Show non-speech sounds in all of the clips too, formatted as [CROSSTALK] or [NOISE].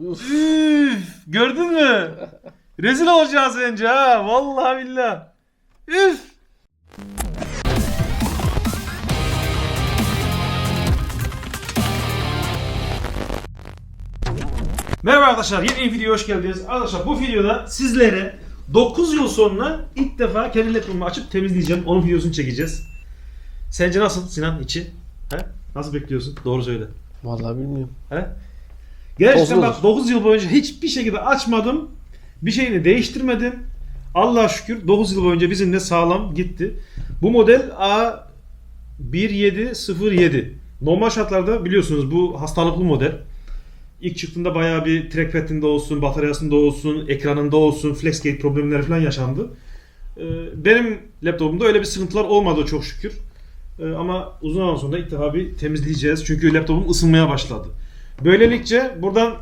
Üf, gördün mü? Rezil olacağız bence ha. Vallahi billah. Üf. Merhaba arkadaşlar, yeni bir videoya hoş geldiniz. Arkadaşlar bu videoda sizlere 9 yıl sonra ilk defa kendi laptopumu açıp temizleyeceğim. Onun videosunu çekeceğiz. Sence nasıl Sinan içi? He? Nasıl bekliyorsun? Doğru söyle. Vallahi bilmiyorum. He? Gerçekten Tozlu bak 9 yıl boyunca hiçbir şekilde açmadım. Bir şeyini değiştirmedim. Allah'a şükür 9 yıl boyunca bizimle sağlam gitti. Bu model A1707. Normal şartlarda biliyorsunuz bu hastalıklı model. İlk çıktığında bayağı bir trackpad'inde olsun, bataryasında olsun, ekranında olsun, flexgate problemleri falan yaşandı. Ee, Benim laptopumda öyle bir sıkıntılar olmadı çok şükür. Ee, Ama uzun zaman sonra ilk defa bir temizleyeceğiz. Çünkü laptopum ısınmaya başladı. Böylelikle buradan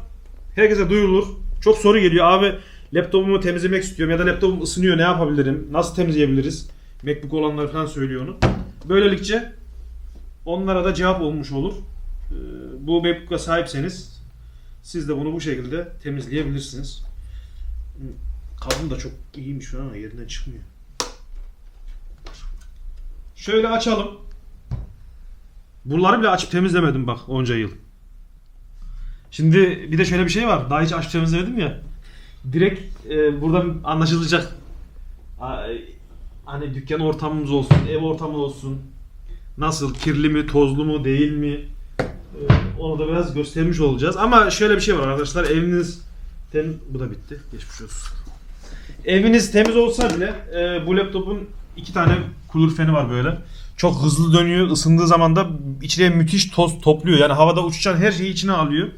herkese duyurulur. Çok soru geliyor. Abi laptopumu temizlemek istiyorum ya da laptopum ısınıyor ne yapabilirim? Nasıl temizleyebiliriz? Macbook olanlar falan söylüyor onu. Böylelikle onlara da cevap olmuş olur. Ee, Bu Macbook'a sahipseniz siz de bunu bu şekilde temizleyebilirsiniz. Kabım da çok iyiymiş an yerinden çıkmıyor. Şöyle açalım. Bunları bile açıp temizlemedim bak onca yıl. Şimdi bir de şöyle bir şey var. Daha hiç açıp temizlemedim ya. Direkt e, buradan anlaşılacak. Hani dükkan ortamımız olsun, ev ortamı olsun. Nasıl, kirli mi, tozlu mu, değil mi? E, onu da biraz göstermiş olacağız. Ama şöyle bir şey var arkadaşlar. Eviniz tem bu da bitti. Geçmiş olsun. Eviniz temiz olsa bile e, bu laptopun iki tane cooler feni var böyle. Çok hızlı dönüyor. Isındığı zaman da içine müthiş toz topluyor. Yani havada uçuşan her şeyi içine alıyor.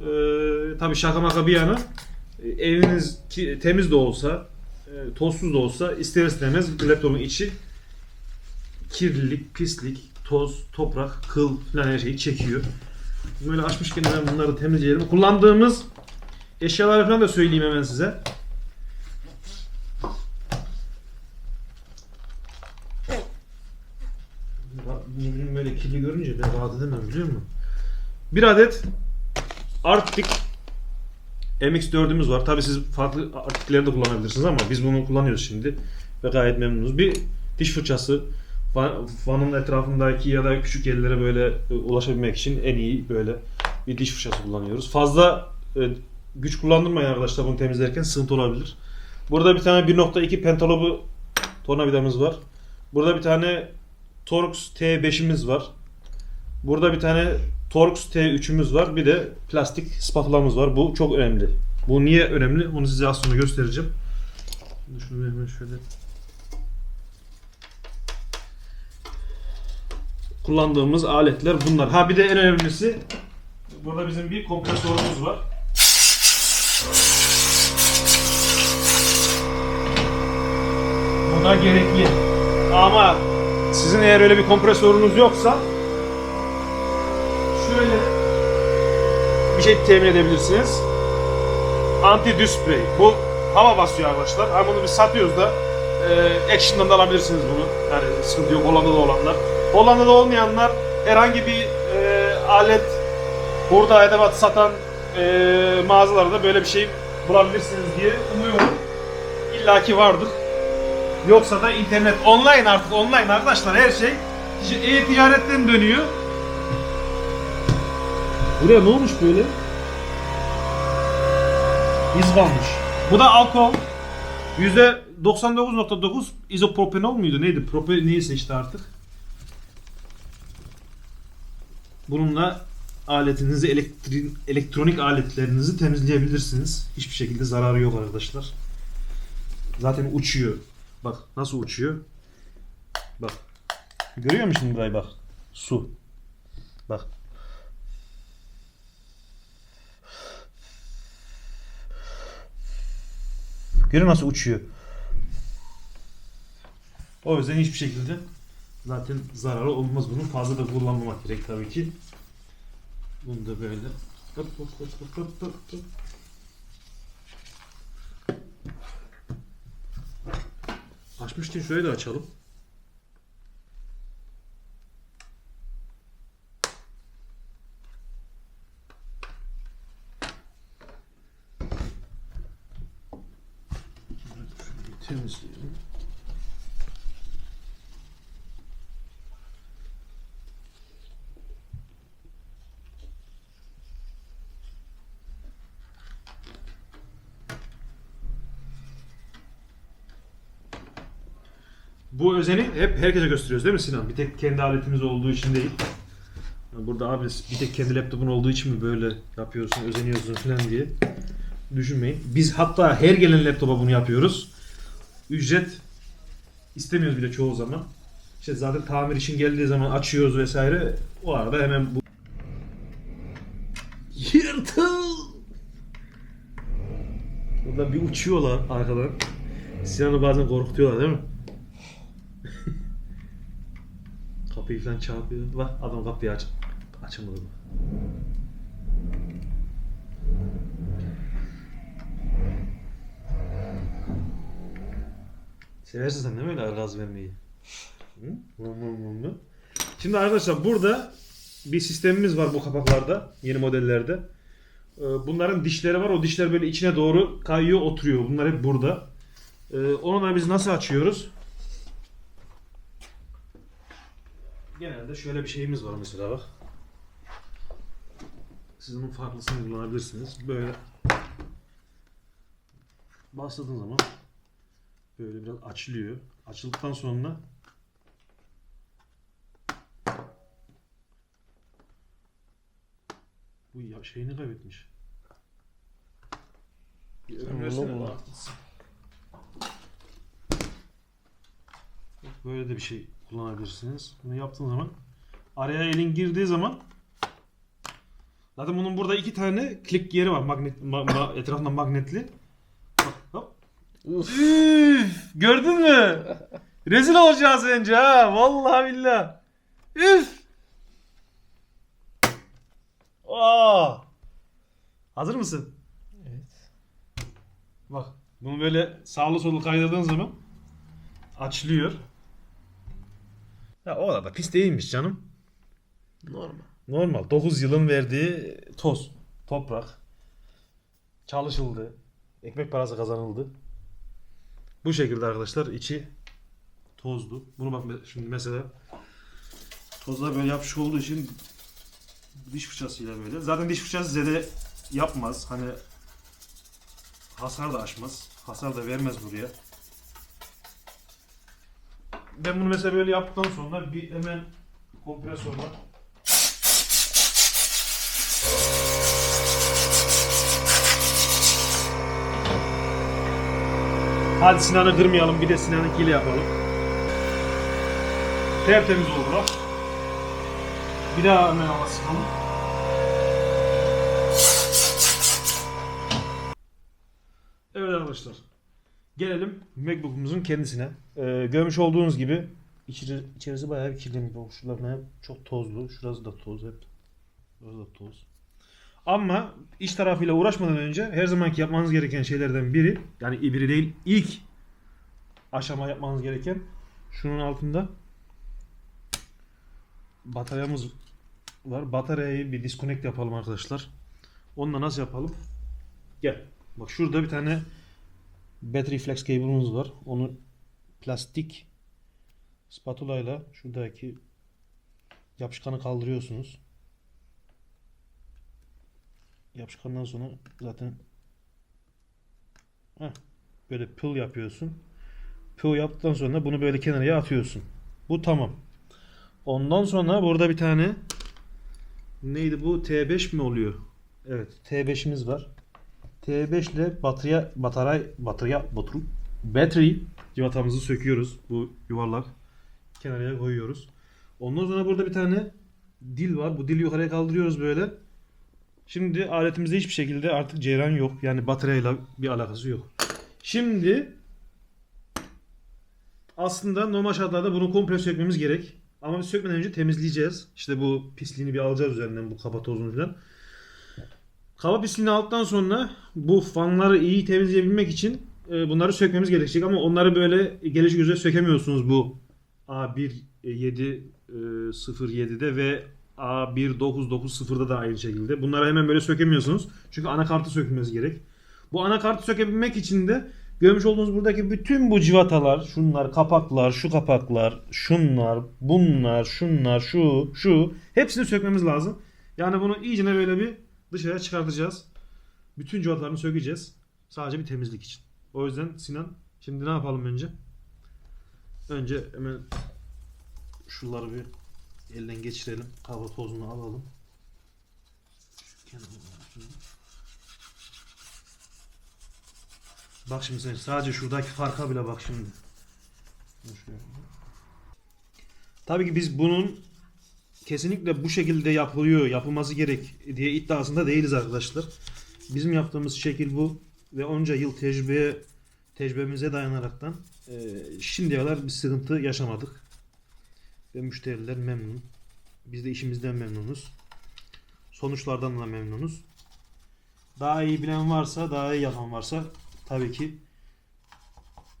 Ee, tabii şaka maka bir yana e, eviniz ki, temiz de olsa e, tozsuz da olsa ister istemez laptopun içi kirlilik, pislik, toz, toprak, kıl falan her şeyi çekiyor. Böyle açmışken hemen bunları temizleyelim. Kullandığımız eşyaları falan da söyleyeyim hemen size. Ne bileyim böyle kirli görünce ben rahat edemem biliyor musun? Bir adet Arctic MX4'ümüz var. Tabii siz farklı Arctic'leri de kullanabilirsiniz ama biz bunu kullanıyoruz şimdi ve gayet memnunuz. Bir diş fırçası Van- Van'ın etrafındaki ya da küçük yerlere böyle e, ulaşabilmek için en iyi böyle bir diş fırçası kullanıyoruz. Fazla e, güç kullandırmayın arkadaşlar bunu temizlerken sıkıntı olabilir. Burada bir tane 1.2 pentalobu tornavidamız var. Burada bir tane Torx T5'imiz var. Burada bir tane Torx T3'ümüz var. Bir de plastik spatulamız var. Bu çok önemli. Bu niye önemli? Onu size az sonra göstereceğim. Şimdi şunu hemen şöyle kullandığımız aletler bunlar. Ha bir de en önemlisi burada bizim bir kompresörümüz var. Bu da gerekli. Ama sizin eğer öyle bir kompresörünüz yoksa bir şey temin edebilirsiniz. Anti düz spray. Bu hava basıyor arkadaşlar. Ama bunu biz satıyoruz da e, Action'dan da alabilirsiniz bunu. Yani sıkıntı yok Hollanda'da olanlar. Hollanda'da olmayanlar herhangi bir e, alet burada edevat satan e, mağazalarda böyle bir şey bulabilirsiniz diye umuyorum. İlla ki vardır. Yoksa da internet online artık online arkadaşlar her şey e-ticaretten dönüyor. Buraya ne olmuş böyle? İz kalmış. Bu da alkol. %99.9 izopropanol muydu? Neydi? Prope neyse işte artık. Bununla aletinizi, elektri- elektronik aletlerinizi temizleyebilirsiniz. Hiçbir şekilde zararı yok arkadaşlar. Zaten uçuyor. Bak nasıl uçuyor. Bak. Görüyor musun burayı bak. Su. Bak. Görüyor nasıl uçuyor. O yüzden hiçbir şekilde zaten zararı olmaz bunun. Fazla da kullanmamak gerek tabii ki. Bunu da böyle hop hop hop hop hop hop. Açmışken şöyle de açalım. temizleyelim. Bu özeni hep herkese gösteriyoruz değil mi Sinan? Bir tek kendi aletimiz olduğu için değil. Burada abi bir tek kendi laptopun olduğu için mi böyle yapıyorsun, özeniyorsun falan diye düşünmeyin. Biz hatta her gelen laptopa bunu yapıyoruz. Ücret istemiyoruz bile çoğu zaman. İşte zaten tamir için geldiği zaman açıyoruz vesaire. O arada hemen bu Yırtıl! Burada bir uçuyorlar arkadan. Sinan'ı bazen korkutuyorlar değil mi? Kapıyı falan çarpıyor. Bak adam kapıyı aç açamadı. Seversin sen değil mi öyle gaz vermeyi? Şimdi arkadaşlar burada bir sistemimiz var bu kapaklarda. Yeni modellerde. Ee, Bunların dişleri var. O dişler böyle içine doğru kayıyor, oturuyor. Bunlar hep burada. Ee, Onu da biz nasıl açıyoruz? Genelde şöyle bir şeyimiz var mesela bak. Siz onun farklısını kullanabilirsiniz. Böyle bastırdığın zaman böyle biraz açılıyor. Açıldıktan sonra bu ya şeyini kaybetmiş. Bir. Böyle de bir şey kullanabilirsiniz. Bunu yaptığın zaman araya elin girdiği zaman zaten bunun burada iki tane klik yeri var. Magnet ma- ma- etrafında magnetli. Hop. Uf. Üf, gördün mü? Rezil olacağız bence ha. Vallahi billah. Üf. Aa. Hazır mısın? Evet. Bak bunu böyle sağlı sollu kaydırdığın zaman açılıyor. Ya o da pis değilmiş canım. Normal. Normal. 9 yılın verdiği toz, toprak. Çalışıldı. Ekmek parası kazanıldı. Bu şekilde arkadaşlar içi tozlu. Bunu bak şimdi mesela tozlar böyle yapışık olduğu için diş fırçasıyla böyle. Zaten diş fırçası zede yapmaz. Hani hasar da açmaz. Hasar da vermez buraya. Ben bunu mesela böyle yaptıktan sonra bir hemen kompresörle Hadi Sinan'ı kırmayalım bir de Sinan'ınkiyle yapalım. Tertemiz bak. Bir daha hemen hava sıkalım. Evet arkadaşlar. Gelelim MacBook'umuzun kendisine. Ee, görmüş olduğunuz gibi içeri, içerisi bayağı bir kirlenmiş. Bak Şuralar hep çok tozlu. Şurası da toz hep. Şurası da toz. Ama iç tarafıyla uğraşmadan önce her zamanki yapmanız gereken şeylerden biri yani biri değil ilk aşama yapmanız gereken şunun altında bataryamız var. Bataryayı bir disconnect yapalım arkadaşlar. Onunla nasıl yapalım? Gel. Bak şurada bir tane battery flex cable'ımız var. Onu plastik spatula ile şuradaki yapışkanı kaldırıyorsunuz. Yapışkandan sonra zaten Heh, böyle pıl yapıyorsun. Pıl yaptıktan sonra bunu böyle kenarıya atıyorsun. Bu tamam. Ondan sonra burada bir tane neydi bu? T5 mi oluyor? Evet, T5'imiz var. T5 ile batarya batarya batarya battery battery civatamızı söküyoruz. Bu yuvarlak kenarıya koyuyoruz. Ondan sonra burada bir tane dil var. Bu dili yukarıya kaldırıyoruz böyle. Şimdi aletimizde hiçbir şekilde artık ceyran yok. Yani bataryayla bir alakası yok. Şimdi aslında normal şartlarda bunu komple sökmemiz gerek. Ama biz sökmeden önce temizleyeceğiz. İşte bu pisliğini bir alacağız üzerinden bu kaba tozunu falan. Kaba pisliğini aldıktan sonra bu fanları iyi temizleyebilmek için e, bunları sökmemiz gerekecek ama onları böyle geliş göze sökemiyorsunuz bu A1707'de ve A1990'da da aynı şekilde. Bunları hemen böyle sökemiyorsunuz. Çünkü anakartı sökülmesi gerek. Bu anakartı sökebilmek için de Görmüş olduğunuz buradaki bütün bu civatalar, şunlar, kapaklar, şu kapaklar, şunlar, bunlar, şunlar, şu, şu hepsini sökmemiz lazım. Yani bunu iyicene böyle bir dışarıya çıkartacağız. Bütün civatalarını sökeceğiz. Sadece bir temizlik için. O yüzden Sinan şimdi ne yapalım önce? Önce hemen şunları bir elden geçirelim. Hava tozunu alalım. Bak şimdi sen sadece şuradaki farka bile bak şimdi. Tabii ki biz bunun kesinlikle bu şekilde yapılıyor, yapılması gerek diye iddiasında değiliz arkadaşlar. Bizim yaptığımız şekil bu ve onca yıl tecrübeye tecrübemize dayanaraktan e, şimdiye kadar bir sıkıntı yaşamadık. Ve müşteriler memnun. Biz de işimizden memnunuz. Sonuçlardan da memnunuz. Daha iyi bilen varsa, daha iyi yapan varsa tabii ki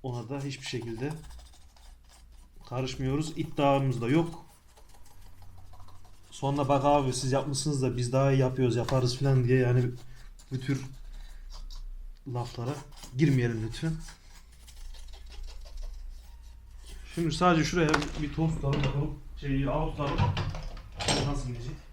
ona da hiçbir şekilde karışmıyoruz. İddiamız da yok. Sonra bak abi siz yapmışsınız da biz daha iyi yapıyoruz, yaparız falan diye yani bu tür laflara girmeyelim lütfen. Şimdi sadece şuraya bir toz tutalım bakalım. Şeyi tutalım. Nasıl gidecek?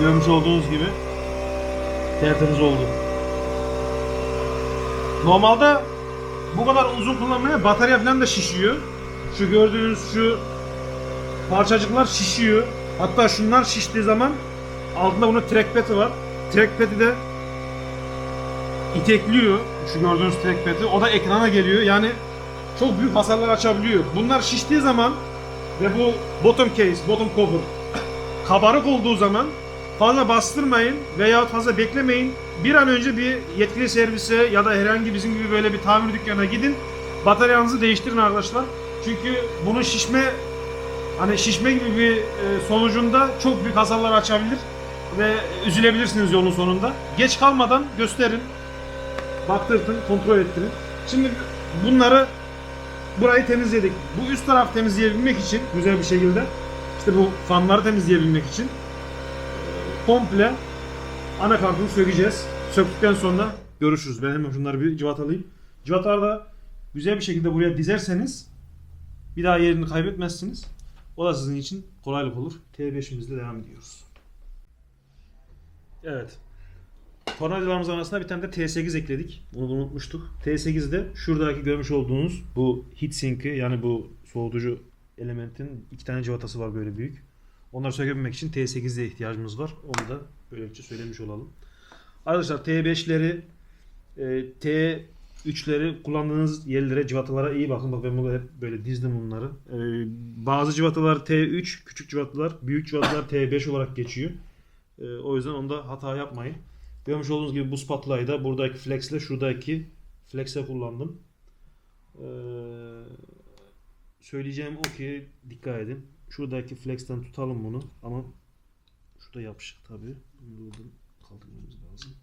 Görmüş olduğunuz gibi tertemiz oldu. Normalde bu kadar uzun kullanmaya batarya falan da şişiyor. Şu gördüğünüz şu parçacıklar şişiyor. Hatta şunlar şiştiği zaman altında bunun trackpad'i var. Trackpad'i de itekliyor. Şu gördüğünüz trackpad'i. O da ekrana geliyor. Yani çok büyük hasarlar açabiliyor. Bunlar şiştiği zaman ve bu bottom case, bottom cover kabarık olduğu zaman fazla bastırmayın veya fazla beklemeyin. Bir an önce bir yetkili servise ya da herhangi bizim gibi böyle bir tamir dükkanına gidin. Bataryanızı değiştirin arkadaşlar. Çünkü bunun şişme hani şişme gibi bir e, sonucunda çok büyük hasarlar açabilir ve üzülebilirsiniz yolun sonunda. Geç kalmadan gösterin. Baktırtın, kontrol ettirin. Şimdi bunları burayı temizledik. Bu üst taraf temizleyebilmek için güzel bir şekilde işte bu fanları temizleyebilmek için komple anakartını sökeceğiz. Söktükten sonra görüşürüz. Ben hemen şunları bir civatalayayım. Civataları da güzel bir şekilde buraya dizerseniz bir daha yerini kaybetmezsiniz. O da sizin için kolaylık olur. T5'imizle devam ediyoruz. Evet. Tornacılarımız arasında bir tane de T8 ekledik. Bunu unutmuştuk. T8'de şuradaki görmüş olduğunuz bu heatsink'i yani bu soğutucu elementin iki tane civatası var böyle büyük. Onları sökebilmek için T8'e ihtiyacımız var. Onu da böylece söylemiş olalım. Arkadaşlar T5'leri e, T3'leri kullandığınız yerlere, civatalara iyi bakın. Bak ben burada hep böyle dizdim bunları. E, bazı civatalar T3, küçük civatalar, büyük civatalar T5 olarak geçiyor. E, o yüzden onda hata yapmayın. Görmüş olduğunuz gibi bu spatulayı da buradaki flex ile şuradaki flex'e kullandım. Ee, söyleyeceğim o ki dikkat edin. Şuradaki flex'ten tutalım bunu ama şurada yapışık tabi. Buradan kaldırmamız lazım.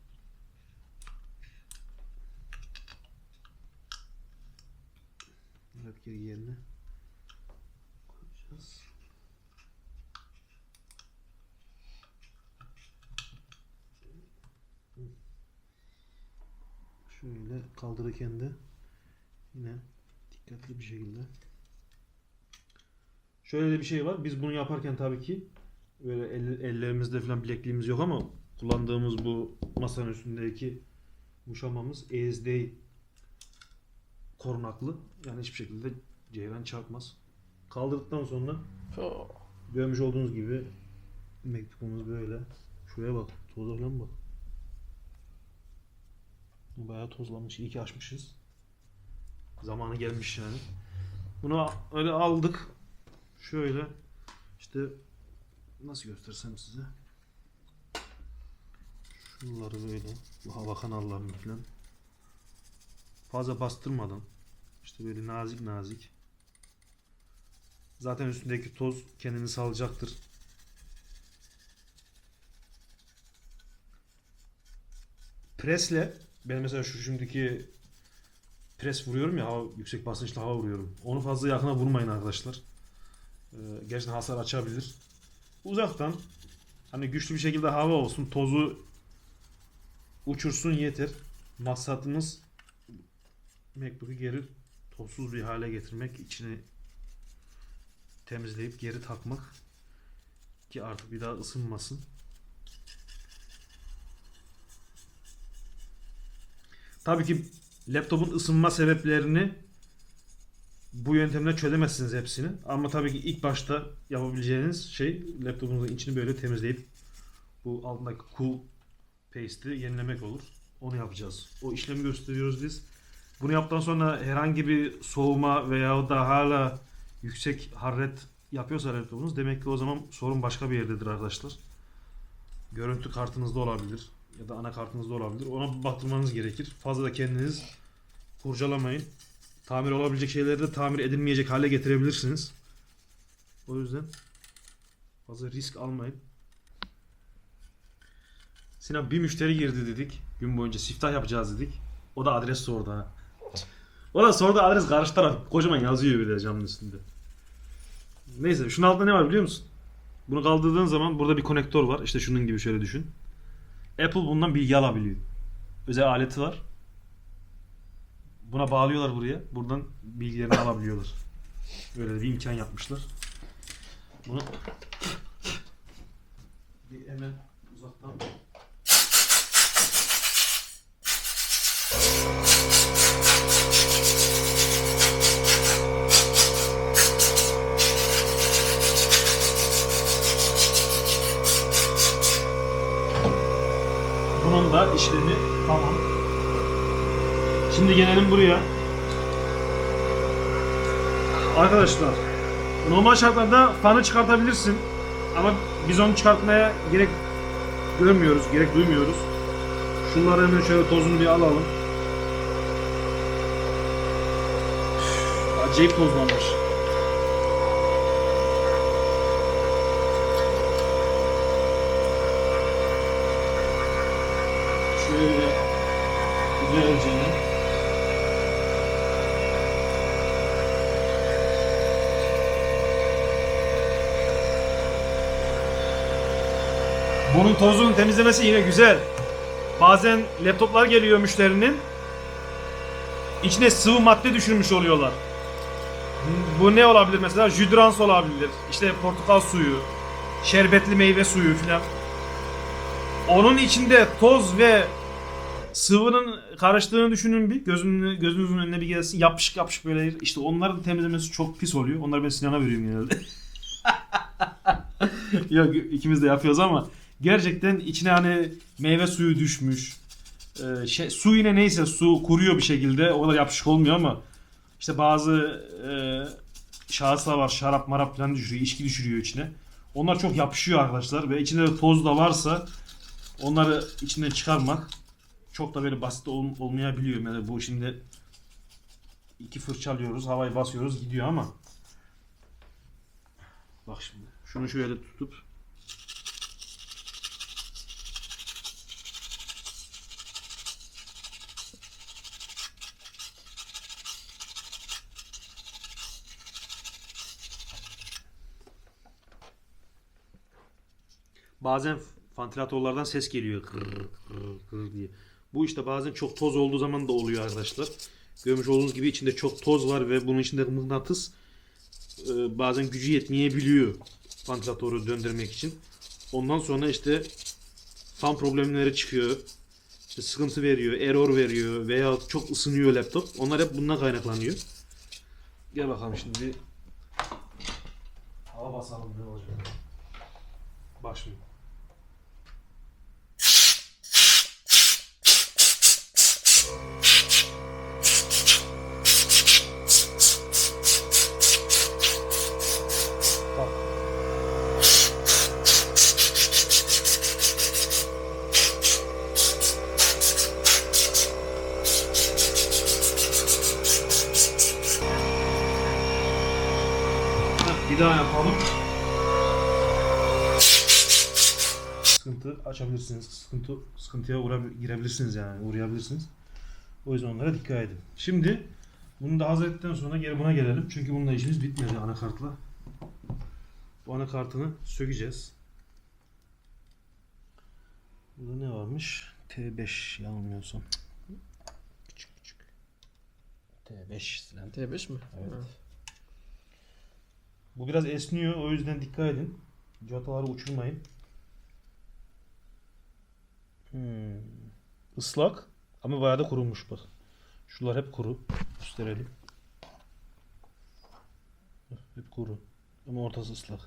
Evet geri yerine koyacağız. Şöyle kaldırırken de yine dikkatli bir şekilde Şöyle de bir şey var. Biz bunu yaparken tabii ki böyle el- ellerimizde falan bilekliğimiz yok ama kullandığımız bu masanın üstündeki muşamamız ESD korunaklı. Yani hiçbir şekilde ceyran çarpmaz. Kaldırdıktan sonra görmüş olduğunuz gibi mektubumuz böyle. Şuraya bak. Toza falan bak. Bayağı tozlanmış. İyi ki açmışız. Zamanı gelmiş yani. Bunu öyle aldık. Şöyle işte nasıl göstersem size. Şunları böyle bu hava kanallarını falan fazla bastırmadan işte böyle nazik nazik zaten üstündeki toz kendini salacaktır. Presle ben mesela şu şimdiki pres vuruyorum ya hava, yüksek basınçlı hava vuruyorum. Onu fazla yakına vurmayın arkadaşlar. Ee, gerçekten hasar açabilir. Uzaktan hani güçlü bir şekilde hava olsun tozu uçursun yeter. Maksatımız MacBook'u geri tozsuz bir hale getirmek, içini temizleyip geri takmak ki artık bir daha ısınmasın. Tabii ki laptopun ısınma sebeplerini bu yöntemle çözemezsiniz hepsini. Ama tabii ki ilk başta yapabileceğiniz şey laptopunuzun içini böyle temizleyip bu altındaki cool paste'i yenilemek olur. Onu yapacağız. O işlemi gösteriyoruz biz. Bunu yaptıktan sonra herhangi bir soğuma veya da hala yüksek hararet yapıyorsa laptopunuz demek ki o zaman sorun başka bir yerdedir arkadaşlar. Görüntü kartınızda olabilir ya da anakartınızda olabilir. Ona baktırmanız gerekir. Fazla da kendiniz kurcalamayın. Tamir olabilecek şeyleri de tamir edilmeyecek hale getirebilirsiniz. O yüzden fazla risk almayın. Sinan bir müşteri girdi dedik. Gün boyunca siftah yapacağız dedik. O da adres sordu ha. O da sordu adres karşı taraf. Kocaman yazıyor bir de camın üstünde. Neyse şunun altında ne var biliyor musun? Bunu kaldırdığın zaman burada bir konektör var. İşte şunun gibi şöyle düşün. Apple bundan bilgi alabiliyor. Özel aleti var. Buna bağlıyorlar buraya. Buradan bilgilerini alabiliyorlar. Böyle bir imkan yapmışlar. Bunu bir hemen uzaktan Bunun da işlemi. Şimdi gelelim buraya. Arkadaşlar normal şartlarda fanı çıkartabilirsin. Ama biz onu çıkartmaya gerek görmüyoruz, gerek duymuyoruz. Şunları hemen şöyle tozunu bir alalım. Acayip tozlanmış. Bunun tozunu temizlemesi yine güzel. Bazen laptoplar geliyor müşterinin. İçine sıvı madde düşürmüş oluyorlar. Bu ne olabilir mesela? Jüdrans olabilir. İşte portakal suyu, şerbetli meyve suyu filan. Onun içinde toz ve sıvının karıştığını düşünün bir. Gözünün, gözünüzün önüne bir gelsin. Yapışık yapışık böyle. İşte onların temizlemesi çok pis oluyor. Onları ben Sinan'a veriyorum genelde. [LAUGHS] Yok ikimiz de yapıyoruz ama gerçekten içine hani meyve suyu düşmüş. Ee, şey, su yine neyse su kuruyor bir şekilde. O da yapışık olmuyor ama işte bazı e, şahıslar var şarap marap falan düşürüyor. içki düşürüyor içine. Onlar çok yapışıyor arkadaşlar ve içinde de toz da varsa onları içinden çıkarmak çok da böyle basit ol- olmayabiliyor. Yani bu şimdi iki fırçalıyoruz, havayı basıyoruz gidiyor ama bak şimdi şunu şöyle tutup bazen vantilatörlerden ses geliyor kırr kırr kırr diye. Bu işte bazen çok toz olduğu zaman da oluyor arkadaşlar. Görmüş olduğunuz gibi içinde çok toz var ve bunun içinde mıknatıs e, bazen gücü yetmeyebiliyor vantilatörü döndürmek için. Ondan sonra işte fan problemleri çıkıyor. İşte sıkıntı veriyor, error veriyor veya çok ısınıyor laptop. Onlar hep bundan kaynaklanıyor. Gel bakalım şimdi. Hava basalım ne olacak. Bak Bir daha yapalım. Sıkıntı açabilirsiniz. Sıkıntı sıkıntıya girebilirsiniz yani uğrayabilirsiniz. O yüzden onlara dikkat edin. Şimdi Bunu da hazır ettikten sonra geri buna gelelim. Çünkü bununla işimiz bitmedi anakartla. Bu anakartını sökeceğiz. Burada ne varmış? T5 yanılmıyorsam. Küçük küçük. T5 silen. T5 mi? Evet. Ha. Bu biraz esniyor o yüzden dikkat edin. Civataları uçurmayın. Hmm. Islak ama bayağı da kurumuş bak. Şular hep kuru. Gösterelim. Hep kuru. Ama ortası ıslak.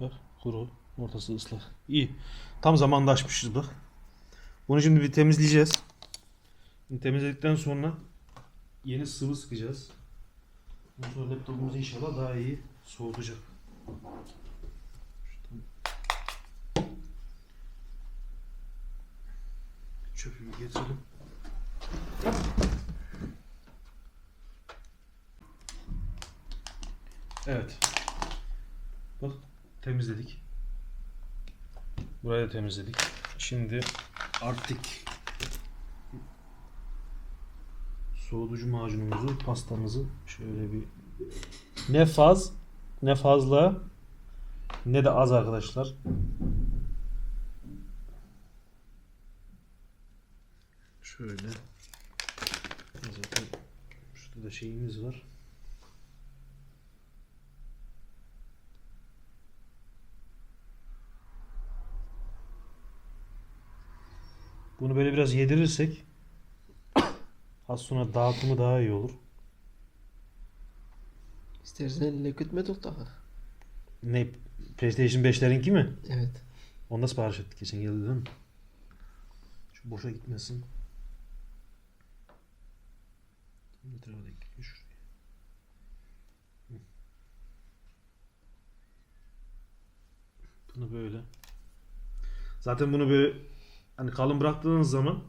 Bak kuru. Ortası ıslak. İyi. Tam zamanda açmışız bak. Bunu şimdi bir temizleyeceğiz. Şimdi temizledikten sonra yeni sıvı sıkacağız. Ondan sonra laptopumuz inşallah daha iyi soğutacak. Şuradan Çöpü bir getirelim. Evet. Bak temizledik. Burayı da temizledik. Şimdi Arctic soğutucu macunumuzu, pastamızı şöyle bir ne faz ne fazla ne de az arkadaşlar. Şöyle zaten şurada da şeyimiz var. Bunu böyle biraz yedirirsek [COUGHS] az sonra dağıtımı daha iyi olur. İstersen liquid metal takı. Ne PlayStation 5'lerinki mi? Evet. Onda sipariş ettik geçen yıl değil mi? Şu boşa gitmesin. Bunu böyle. Zaten bunu böyle hani kalın bıraktığınız zaman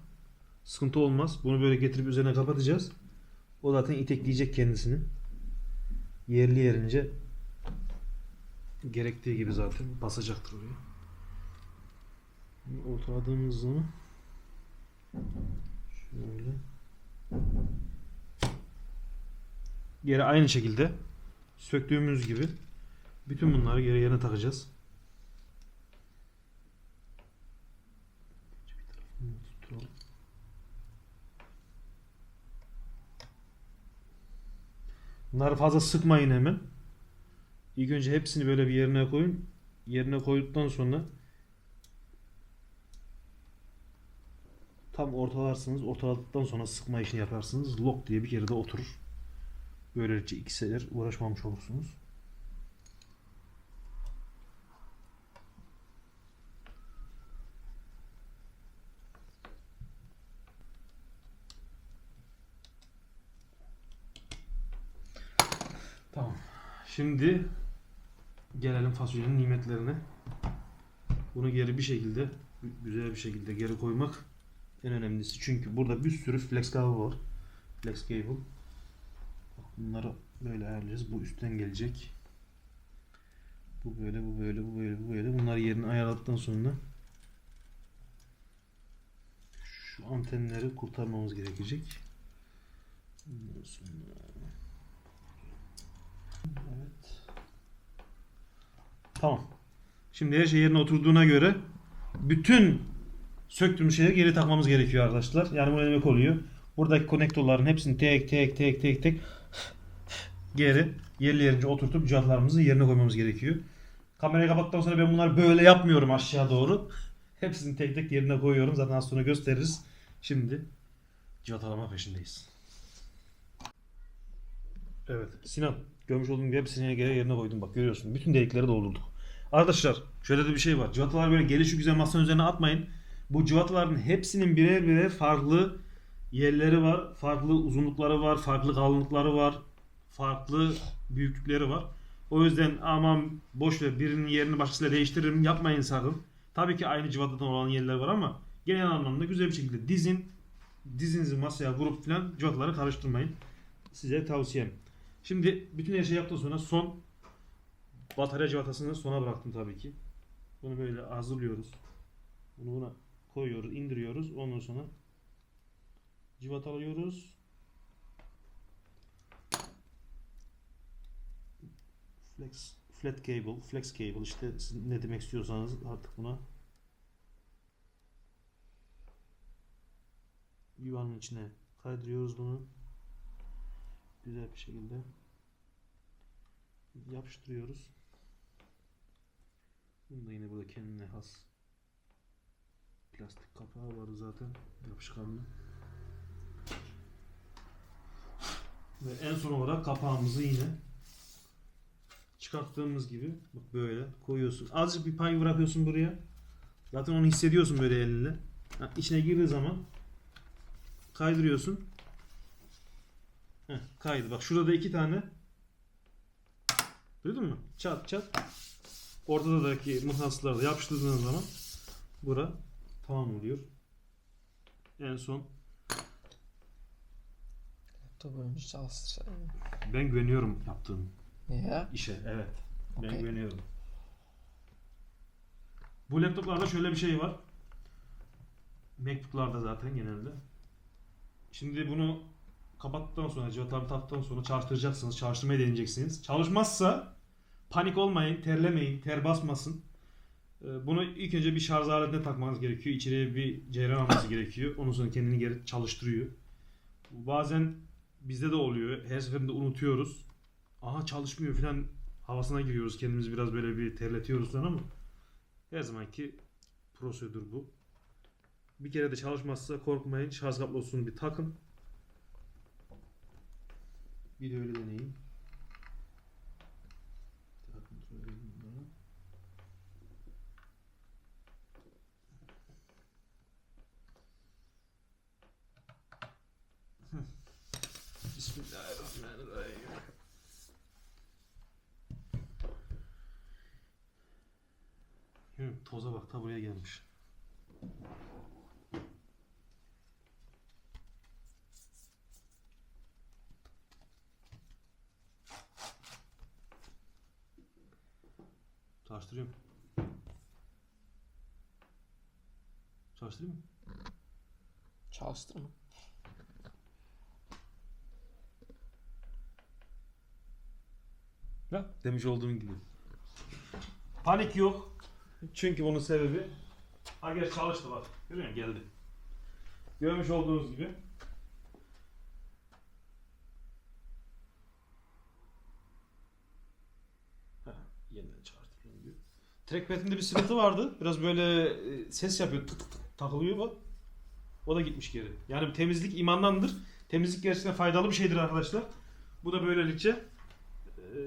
sıkıntı olmaz. Bunu böyle getirip üzerine kapatacağız. O zaten itekleyecek kendisini. Yerli yerince gerektiği gibi zaten basacaktır oraya. Ortaladığımız zaman şöyle geri aynı şekilde söktüğümüz gibi bütün bunları geri yerine takacağız. Bunları fazla sıkmayın hemen. İlk önce hepsini böyle bir yerine koyun. Yerine koyduktan sonra tam ortalarsınız. Ortaladıktan sonra sıkma işini yaparsınız. Lock diye bir kere de oturur. Böylece iki sefer uğraşmamış olursunuz. Tamam. Şimdi gelelim fasulyenin nimetlerine. Bunu geri bir şekilde güzel bir şekilde geri koymak en önemlisi. Çünkü burada bir sürü flex cable var. Flex cable. Bunları böyle ayarlayacağız. Bu üstten gelecek. Bu böyle, bu böyle, bu böyle, bu böyle. Bunları yerini ayarladıktan sonra şu antenleri kurtarmamız gerekecek. Ondan sonra Evet. Tamam. Şimdi her şey yerine oturduğuna göre bütün söktüğümüz şeyleri geri takmamız gerekiyor arkadaşlar. Yani bu ne demek oluyor? Buradaki konektörlerin hepsini tek tek tek tek tek geri yerli yerince oturtup cihazlarımızı yerine koymamız gerekiyor. Kamerayı kapattıktan sonra ben bunları böyle yapmıyorum aşağı doğru. Hepsini tek tek yerine koyuyorum. Zaten az sonra gösteririz. Şimdi cihaz peşindeyiz. Evet. Sinan görmüş olduğun gibi hepsini geri yerine koydum. Bak görüyorsun. Bütün delikleri doldurduk. Arkadaşlar şöyle de bir şey var. Civatalar böyle gelişi güzel masanın üzerine atmayın. Bu civataların hepsinin birer birer farklı yerleri var. Farklı uzunlukları var. Farklı kalınlıkları var. Farklı büyüklükleri var. O yüzden aman boş ver birinin yerini başkasıyla değiştiririm yapmayın sakın. Tabii ki aynı civatadan olan yerler var ama genel anlamda güzel bir şekilde dizin. Dizinizi masaya vurup falan civataları karıştırmayın. Size tavsiyem. Şimdi bütün her şeyi yaptıktan sonra son batarya civatasını sona bıraktım tabii ki. Bunu böyle hazırlıyoruz. Bunu buna koyuyoruz, indiriyoruz. Ondan sonra civat alıyoruz. Flex, flat cable, flex cable işte siz ne demek istiyorsanız artık buna yuvanın içine kaydırıyoruz bunu. Güzel bir şekilde yapıştırıyoruz. Bunun da yine burada kendine has plastik kapağı var zaten yapışkanlı. Ve en son olarak kapağımızı yine çıkarttığımız gibi bak böyle koyuyorsun. Azıcık bir pay bırakıyorsun buraya. Zaten onu hissediyorsun böyle elinle. Ha, içine girdiği zaman kaydırıyorsun. Heh, kaydı. Bak şurada da iki tane. Duydun mu? Çat çat. Ortadaki mıknatısları da yapıştırdığın zaman bura tamam oluyor. En son Laptopu önce çalıştırsana. ben güveniyorum yaptığın Ya. işe. Evet. Ben Okey. güveniyorum. Bu laptoplarda şöyle bir şey var. Macbook'larda zaten genelde. Şimdi bunu kapattıktan sonra, cıvataları taktıktan sonra çalıştıracaksınız. Çalıştırmayı deneyeceksiniz. Çalışmazsa panik olmayın, terlemeyin, ter basmasın. Ee, Bunu ilk önce bir şarj aletine takmanız gerekiyor. İçeriye bir ceyran alması gerekiyor. Ondan sonra kendini geri çalıştırıyor. Bazen bizde de oluyor. Her seferinde unutuyoruz. Aha çalışmıyor falan havasına giriyoruz. Kendimizi biraz böyle bir terletiyoruz falan ama her zamanki prosedür bu. Bir kere de çalışmazsa korkmayın. Şarj kablosunu bir takın. Bir de öyle deneyin. Daha kontrol. [LAUGHS] Bismillahirrahmanirrahim. Toza bak ta buraya gelmiş. Demiş olduğum gibi. Panik yok. Çünkü bunun sebebi gel çalıştı bak. Görüyor musun? Geldi. Görmüş olduğunuz gibi. Ha, yeniden çalıştırıyorum diyor. Trackpad'inde bir sıkıntı vardı. Biraz böyle e, ses yapıyor. Tık tık takılıyor bak. O da gitmiş geri. Yani temizlik imandandır. Temizlik gerçekten faydalı bir şeydir arkadaşlar. Bu da böylelikle e,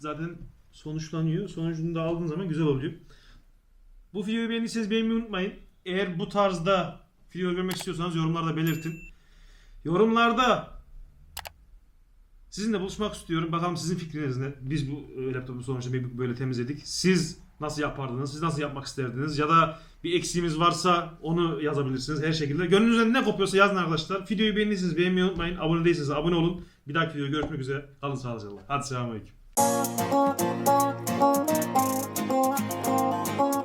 zaten sonuçlanıyor. Sonucunu da aldığın zaman güzel oluyor. Bu videoyu beğendiyseniz beğenmeyi unutmayın. Eğer bu tarzda video görmek istiyorsanız yorumlarda belirtin. Yorumlarda sizinle buluşmak istiyorum. Bakalım sizin fikriniz ne? Biz bu e, laptopu sonuçta böyle temizledik. Siz nasıl yapardınız? Siz nasıl yapmak isterdiniz? Ya da bir eksiğimiz varsa onu yazabilirsiniz her şekilde. Gönlünüzden ne kopuyorsa yazın arkadaşlar. Videoyu beğendiyseniz beğenmeyi unutmayın. Abone değilseniz abone olun. Bir dahaki videoda görüşmek üzere. Kalın sağlıcakla. Hadi selamünaleyküm. Thank you.